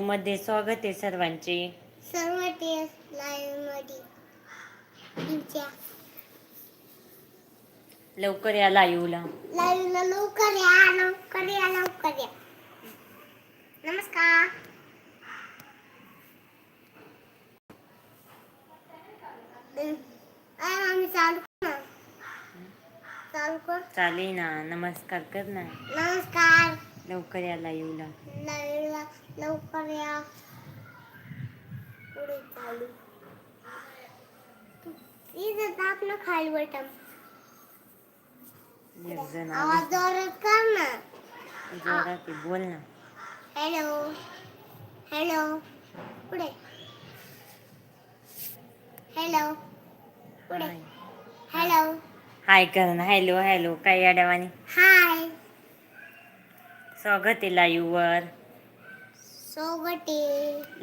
मध्ये स्वागत आहे सर्वांचे. सर्व लवकर या लाईव्हला. लाईव्हला लवकर या लवकर या लवकर या. नमस्कार. आम्ही चालू ना चालू कर. चालेल ना नमस्कार कर ना. नमस्कार. लवकर या लाईव्हला लाईव्हला लवकर या पुढे चालू ना खाली बटन एक जण आवाज जोरात कर ना जोरात आहे, बोल ना हॅलो हॅलो पुढे हॅलो पुढे. हॅलो हाय कर ना हॅलो हॅलो काय अडवानी हाय स्वागत आहे लाईव्हवर सोगटे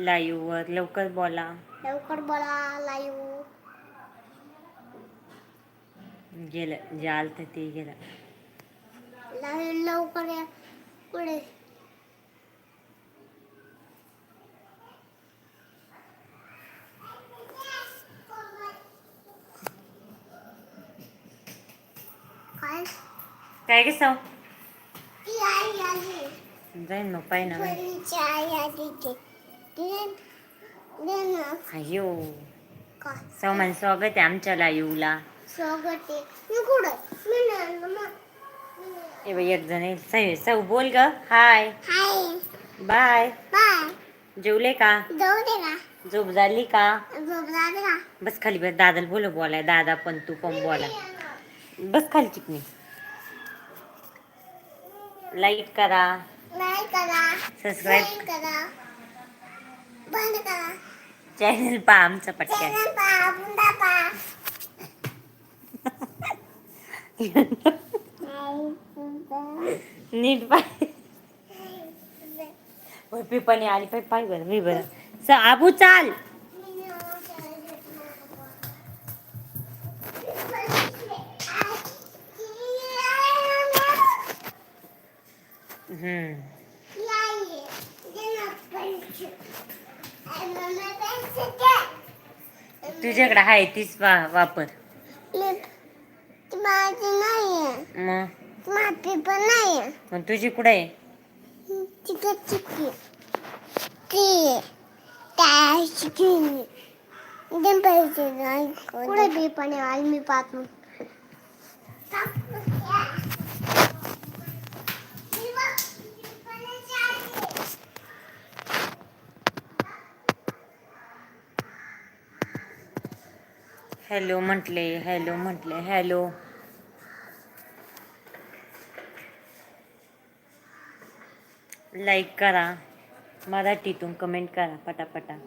लाईव्हवर लवकर बोला. लवकर बोला लाईव्ह गेलं जे आलं तर ते गेलं. लाईव्ह लवकर या पुढे. काय? काय गे जाईन मग पाय ना. अयो. सौमान स्वागत आहे आमच्या लाईव्हला स्वागत आहे. बाई एक जण आहे. सौ बोल ग. हाय. हाय. बाय. बाय. जेवले का? झोप झाली का? झोप झाली का बस खाली बस. दादाला बोल बोलाय. दादा पण तू पण बोला. बस खाली चिकनी. लाईक करा. सबस्क्राईब करा. बंद करा. चॅनल आमचा पहा बुंदा पहा. नीट पाय पण आली पाय पाय बरं मी बरं. आबू चाल. तुझ्याकडे आहे तीच वा वापर. माझी नाही मग? माझी पण नाही मग तुझी कुठे आहे? चिकन चिक्की ती त्या चिकन एकदम नाही कुठे बी पण आहे मी पाहत. हॅलो म्हटले हॅलो म्हटले हॅलो. लाईक करा मराठीतून कमेंट करा पटापटा.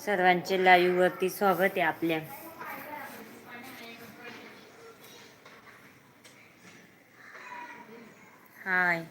सर्वांचे लाईव्हवरती स्वागत आहे आपल्या हाय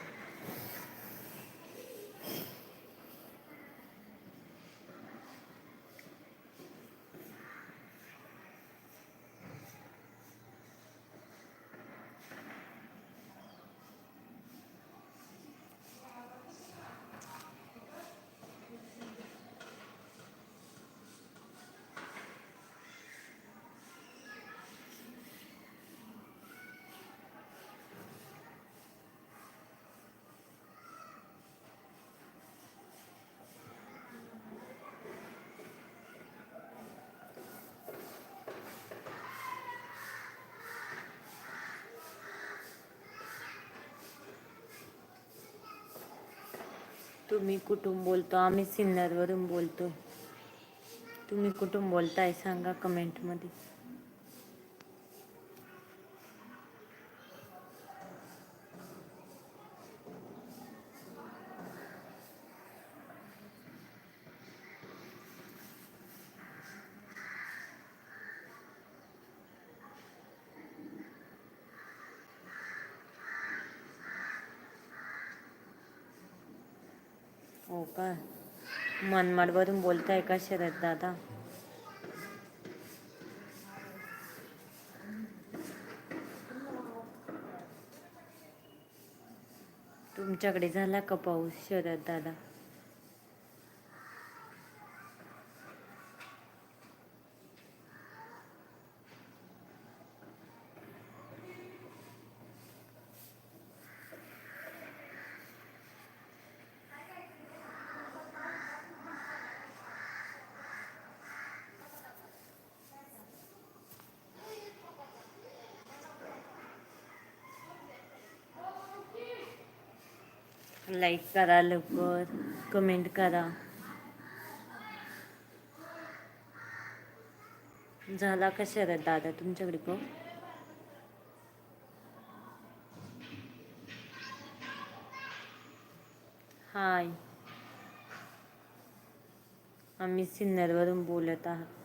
तुम्ही कुठून बोलतो? आम्ही सिन्नरवरून बोलतो तुम्ही कुठून बोलताय? सांगा कमेंटमध्ये का? मनमाडवरून बोलताय का शरद दादा? तुमच्याकडे झाला का पाऊस शरद दादा? लाईक करा लवकर कमेंट करा. झाला का शरद दादा तुमच्याकडे कोण हाय आम्ही सिन्नरवरून बोलत आहात.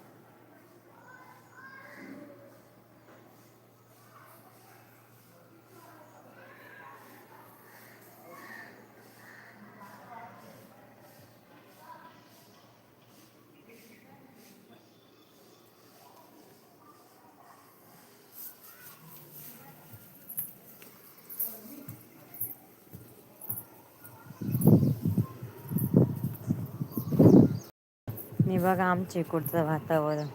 हे बघा आमच्या इकडचं वातावरण.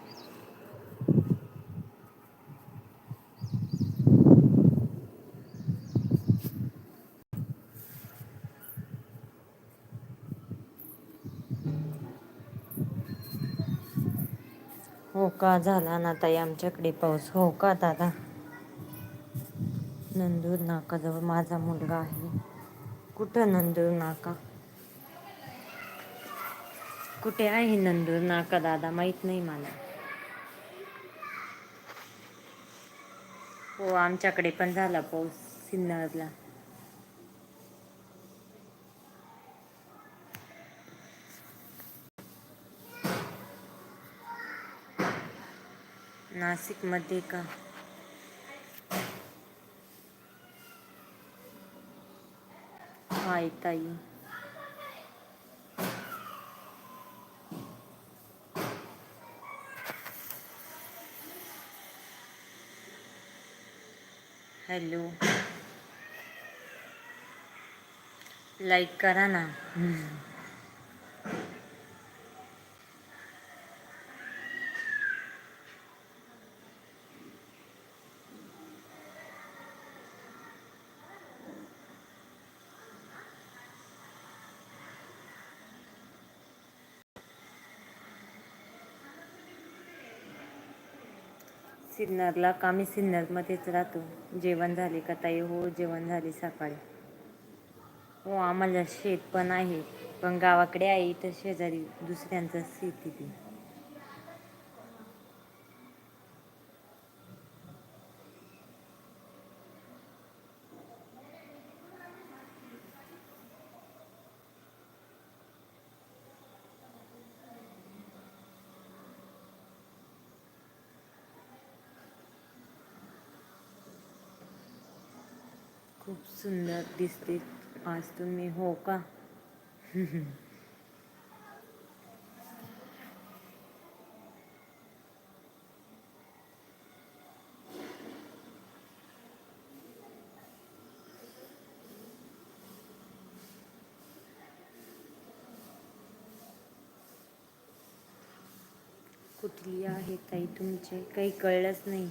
हो का? झाला ना ताई आमच्याकडे पाऊस. हो का दादा? नंदूर नाकाजवळ माझा मुलगा आहे. कुठं नंदूर नाका कुठे आहे नंदू? नाका दादा माहीत नाही मला. हो आमच्याकडे पण झाला पाऊस सिन्नरला. नाशिकमध्ये का? हाय ताई. हॅलो. लाईक करा ना. सिन्नरला का मी सिन्नरमध्येच राहतो. जेवण झाले का ताई? हो जेवण झाले सकाळी. हो आम्हाला शेत पण आहे. पण गावाकडे आहे इथं शेजारी दुसऱ्यांचं शेती ती खूप सुंदर दिसते. आज तुम्ही हो का? कुठली आहे ताई तुमचे? काही कळलंच नाही.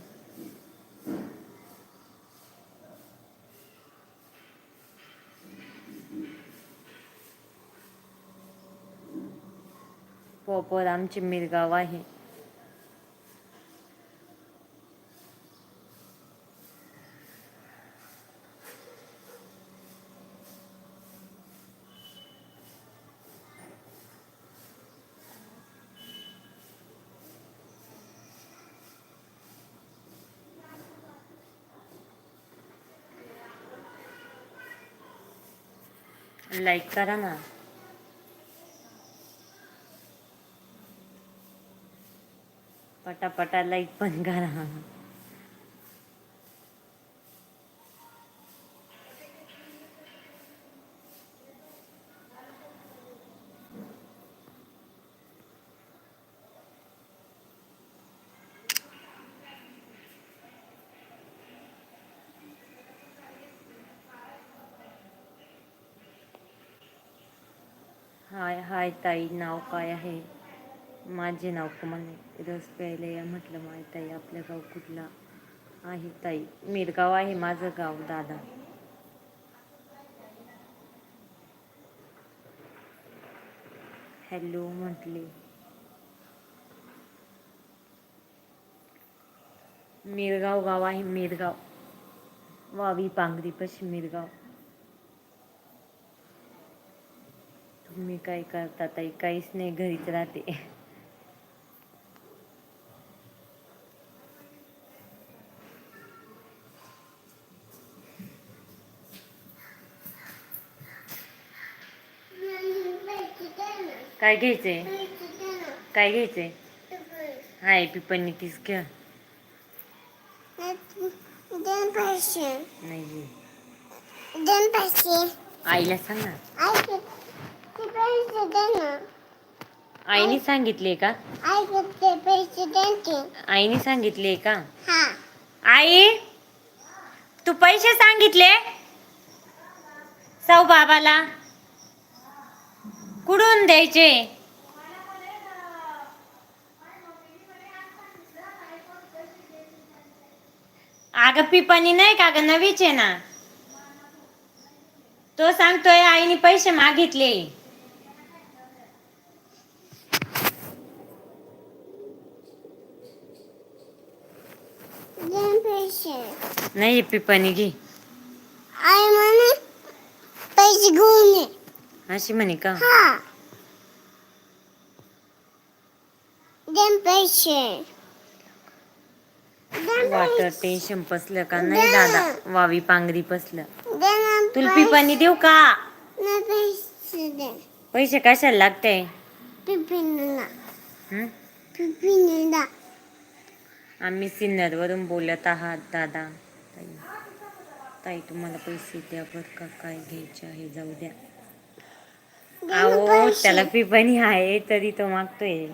पॉपर आमचे मिरगाव आहे. लाईक करा ना. पटापटा लाइट पण करा. हाय हाय ताई नाव काय आहे? माझे नाव कुमार रस प्यायला या म्हटलं माय ताई आपलं गाव कुठला आहे ताई? मिरगाव आहे माझं गाव दादा. हॅलो म्हटले. मिरगाव गाव आहे मिरगाव. वावी पांगरी पश्चिम मिरगाव. तुम्ही काय करता ताई? काहीच नाही घरीच राहते. काय घ्यायचंय? काय घ्यायचंय? हाय पिपणी तीच घ्या. दोन नाही दोन आईला सांग ना. आईने सांगितले का? पैसे आईने सांगितले का? आई तू पैसे सांगितले? सौ बाबाला? कुठून द्यायचे? अगं पिपाणी नाही का ग नवीच आहे ना? तो सांगतोय आईने पैसे मागितले. नाही पिपाणी घे. आई म्हणे पैसे घेऊन ये. अशी म्हणे का? वाटर टेन्शन पसलं का नाही दादा? वावी पांगरी पसलं. दोन तुला पैसे पिपाणी देऊ का? पैसे कशाला लागते? आम्ही सिन्नरवरून बोलत आहात दादा. ताई ताई तुम्हाला पैसे द्या बरं का? काय घ्यायचे आहे जाऊ द्या. अहो त्याला पिपाणी आहे तरी तो मागतोय.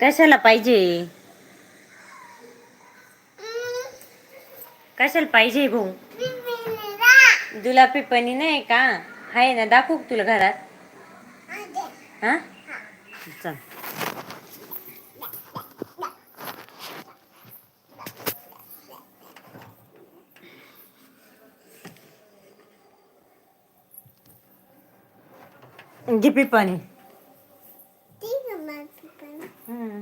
कशाला पाहिजे? कशाला पाहिजे भाऊ? तुला पिपाणी नाही का? आहे ना दाखवू तुला घरात. हा? चल. घे पिपाणी ठीक आहे मग पिपिन हम्म.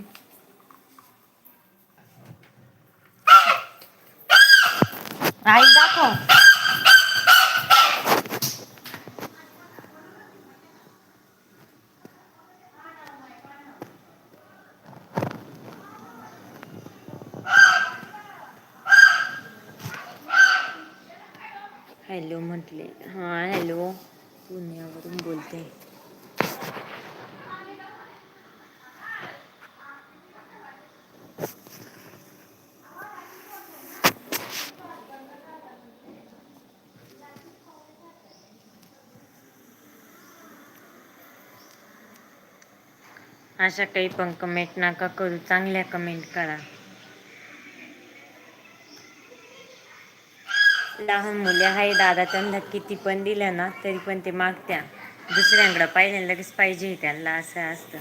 आई दाखव हॅलो म्हटले हां हॅलो पुण्यावरून बोलते अशा काही पण कमेंट नका करू. चांगल्या कमेंट करा. लहान मुले आहे दादा त्यांना किती पण दिलं ना तरी पण ते मागत्या. दुसऱ्यांकडं पाहिजे लगेच पाहिजे त्यांना असं असतं.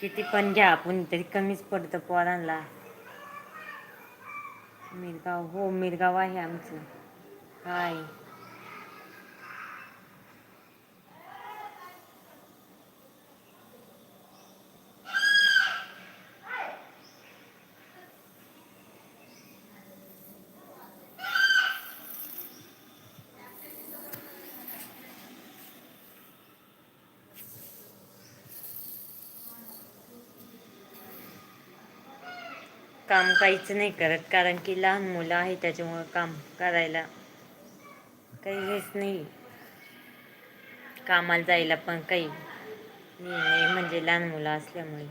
किती पण घ्या आपण तरी कमीच पडतं पोरांना. मिरगाव हो मिरगाव आहे आमचं. हाय. काम काहीच नाही करत कारण की लहान मुलं आहे त्याच्यामुळं काम करायला काही हेच नाही. कामाला जायला पण काही नाही म्हणजे लहान मुलं असल्यामुळे.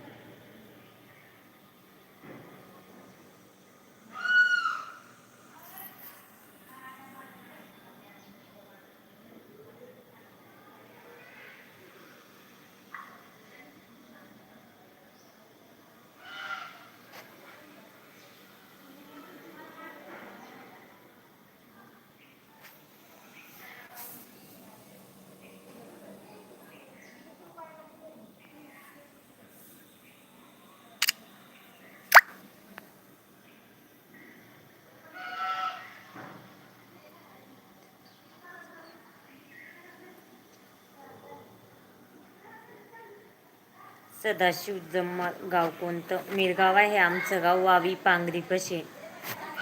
सदाशिव जम्मा गाव कोणतं? मिरगाव आहे आमचं गाव वावी पांगरी पशे.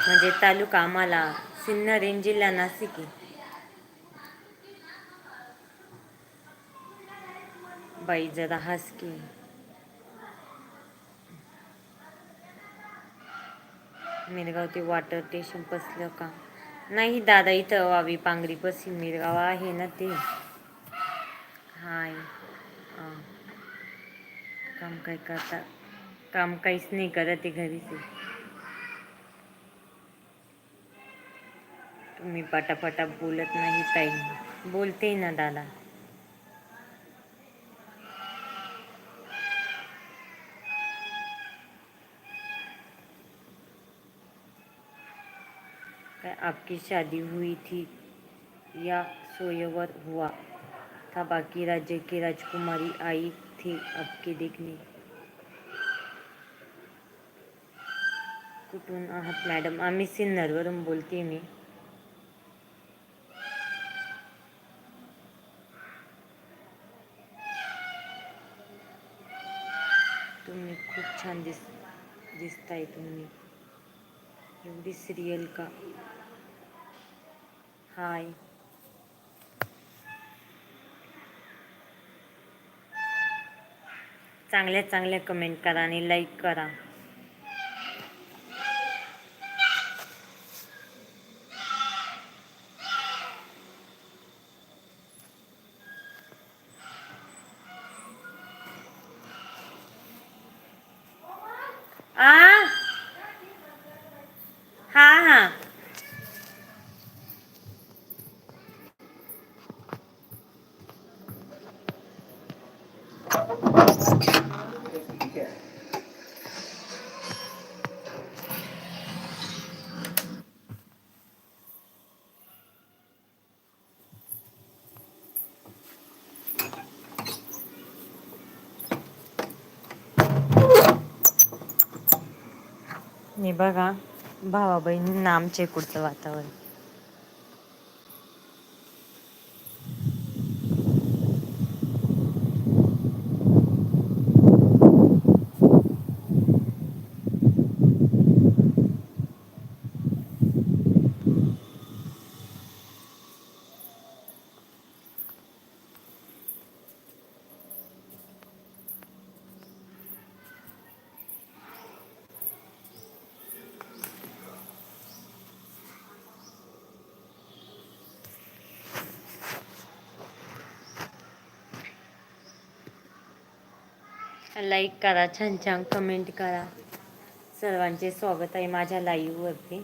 म्हणजे तालुका आम्हाला सिन्नरेन जिल्हा नाशिक आहे. बाई जरा हसकी. मिरगाव ते वॉटर स्टेशन पसलं का? नाही दादा इथं वावी पांगरी पसी मिरगाव आहे ना ते. हाय. हा. काम काय करता, काम काहीच नाही करत ते. घरीच. तुम्ही पटापटा बोलत नाही ताई. बोलते ना दादा. आपकी शादी हुई थी या सोयवर हुआ था? बाकी राज्य की राजकुमारी आई थी आपके देखने। कुठून आहात मॅडम आम्ही सिन्नरवरून बोलते मी तुम्ही खूप छान दिस दिसताय तुम्ही एवढी सिरियल का। हाय। चांगल्या चांगल्या कमेंट करा आणि लाईक करा आ हा हा हे बघा भावा बहिणींना आमच्या इकडचं वातावरण. लाईक करा छान छान कमेंट करा. सर्वांचे स्वागत आहे माझ्या लाईववरती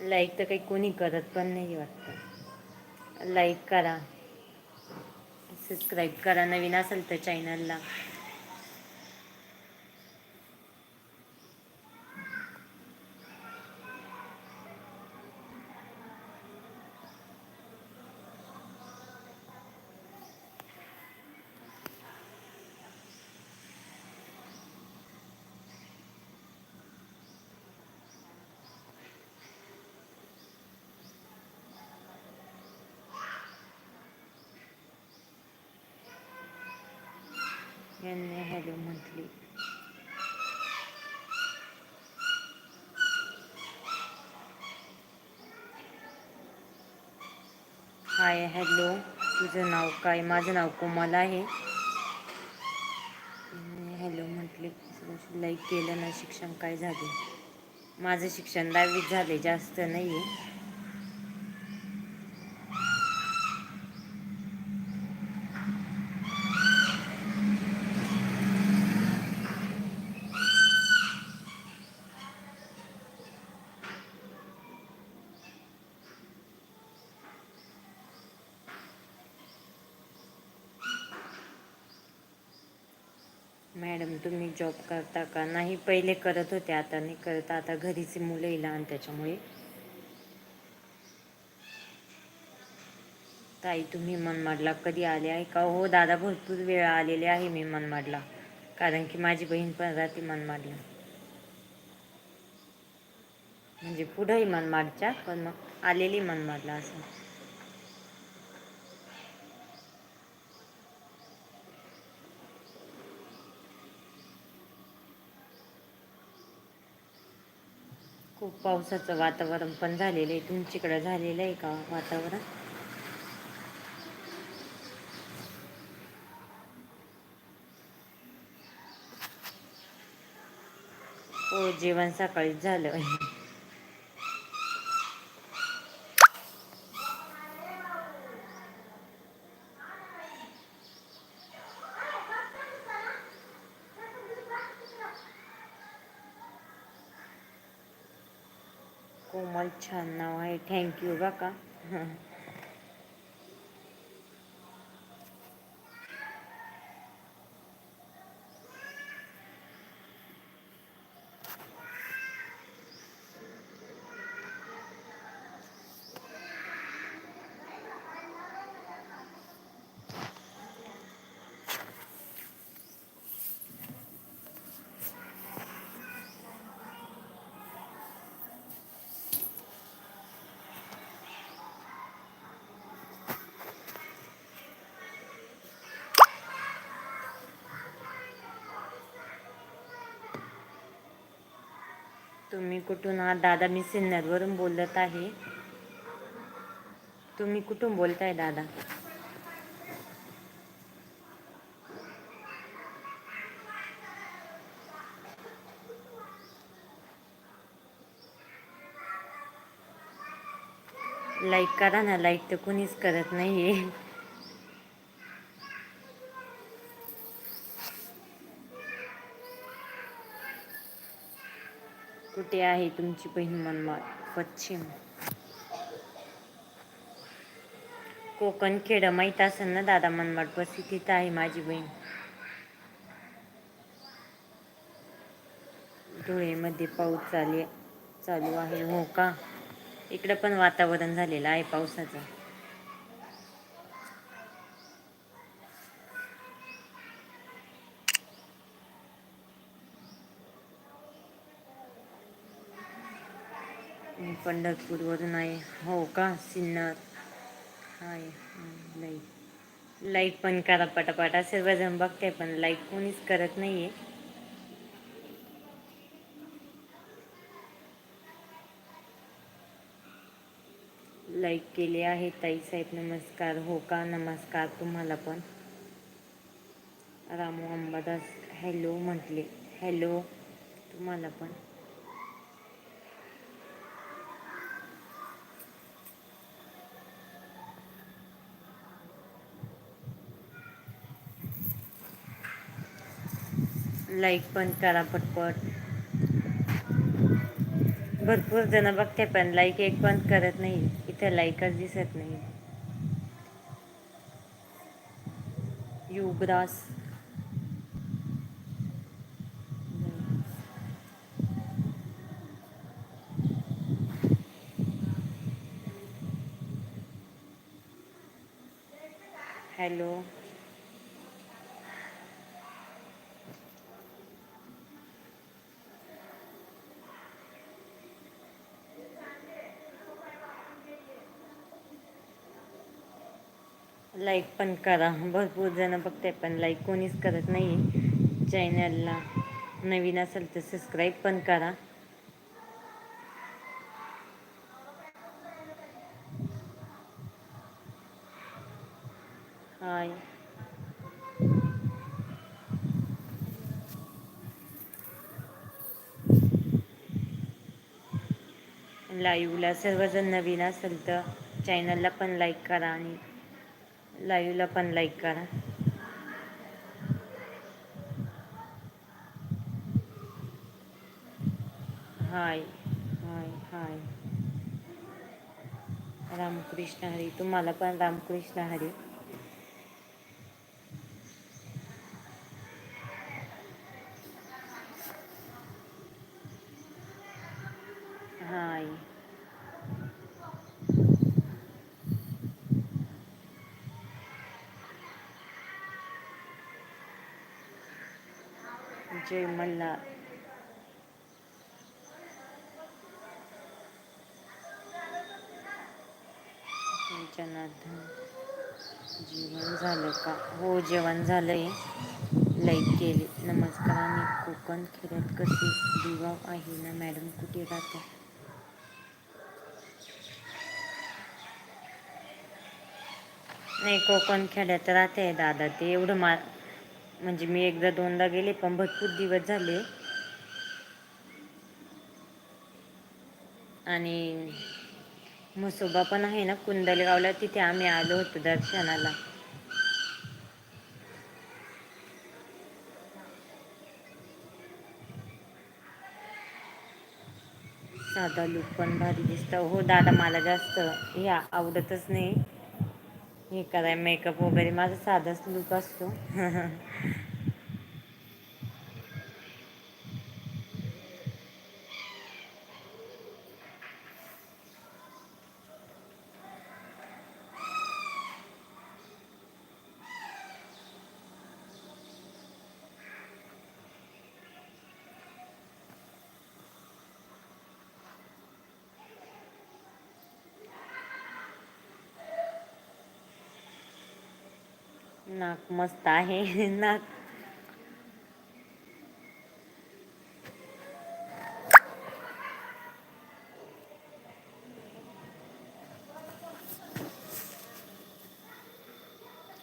लाईक तर काही कोणी करत पण नाही वाटतं. लाईक करा. सबस्क्राईब करा नवीन असेल तर चॅनलला यांनी हॅलो म्हटली. Hi hello. तुझं नाव काय? माझं नाव कोमल आहे. हॅलो म्हटले. लाईक केलं ना शिक्षण काय झाले? माझं शिक्षण दहावीत झाले जास्त नाही आहे मॅडम तुम्ही जॉब करता का? नाही पहिले करत होते आता नाही करत. आता घरीचे मुलं लहान त्याच्यामुळे. ताई तुम्ही मनमाडला कधी आले आहे का? हो दादा भरपूर वेळा आलेले आहे मी मनमाडला. कारण की माझी बहीण पण राहते मनमाडला. म्हणजे पुढंही मनमाडच्या पण मग आलेली मनमाडला असं. खूप पावसाचं वातावरण पण झालेलं आहे. तुमच्याकडं झालेलं आहे का वातावरण? हो जेवण सकाळीच झालं. कोमल छान नाव आहे थँक्यू काका तुम्ही कुठून आहात? दादा मी सिन्नरवरून बोलत आहे. तुम्ही कुठून बोलताय दादा? लाईक करा ना लाईक तर कोणीच करत नाहीये कुठे आहे तुमची बहीण मनमाड पश्चिम. कोकण खेड माहीत असेल ना दादा मनमाड पसी तिथं आहे माझी बहीण. धुळेमध्ये पाऊस चालू चालू आहे हो का? इकडं पण वातावरण झालेलं आहे पावसाचं. मी पंढरपूरवरून आहे. हो का? सिन्नर. हाय लाइट लाइट पण करा पटापट. सर्वजण बघते पण लाइट कोणीच करत नाही आहे लाईक केले आहे ताई साहेब नमस्कार. हो का? नमस्कार तुम्हाला पण. रामू अंबादास हॅलो म्हटले. हॅलो तुम्हाला पण. लाईक पण करा पटपट. भरपूर जण बघते पण लाईक एक पण करत नाही. इथे लाईकच दिसत नाही. युवराज. हॅलो. लाईक पण करा. भरपूर जण बघते पण लाईक कोणीच करत नाही चॅनलला नवीन असेल तर सबस्क्राईब पण करा. हाय लाईव्हला सर्वजण नवीन असेल तर चॅनलला पण लाईक करा आणि लाईव्हला पण लाईक करा. हाय हाय हाय. रामकृष्ण हरी तुम्हाला पण रामकृष्ण हरी. म्हणला जेवण झालं का? हो जेवण झालंय लाईक केले. नमस्कार आणि कोकण खेड्यात कसे दिवा आहे ना मॅडम? कुठे राहते? नाही कोकण खेड्यात राहते दादा. ते एवढं मा म्हणजे मी एकदा दोनदा गेले पण भरपूर दिवस झाले. आणि म्हसोबा पण आहे ना कुंदलगावला तिथे आम्ही आलो होतो दर्शनाला. साधा लुक पण भारी दिसतं. हो दादा मला जास्त हे आवडतच नाही. हे कराय मेकअप वगैरे. माझा साधाच लुक असतो. नाक मस्त आहे. नाक.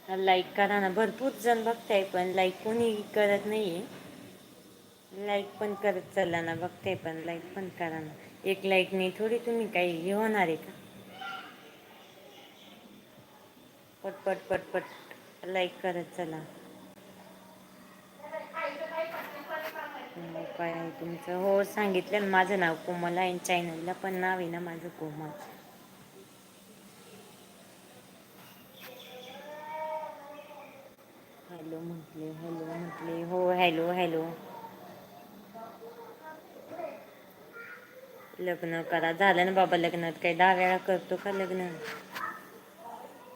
लाईक करा ना. भरपूर जण बघताय पण लाईक कोणी करत नाहीये. लाईक पण करत चला ना. बघताय पण लाईक पण करा ना. एक लाईक नाही थोडी तुम्ही काही हे होणार आहे का? पट पट पट पट लाईक करत चला. हो, काय आहे तुमचं? हो सांगितलं ना माझं नाव कोमल आहे. चॅनलला पण नाव आहे ना माझं कोमल. हॅलो म्हटले हॅलो म्हटले. हो हॅलो हॅलो. लग्न करा. झालं ना बाबा लग्नात? काही दहा वेळा करतो का लग्न?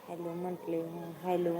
हॅलो म्हटले हॅलो.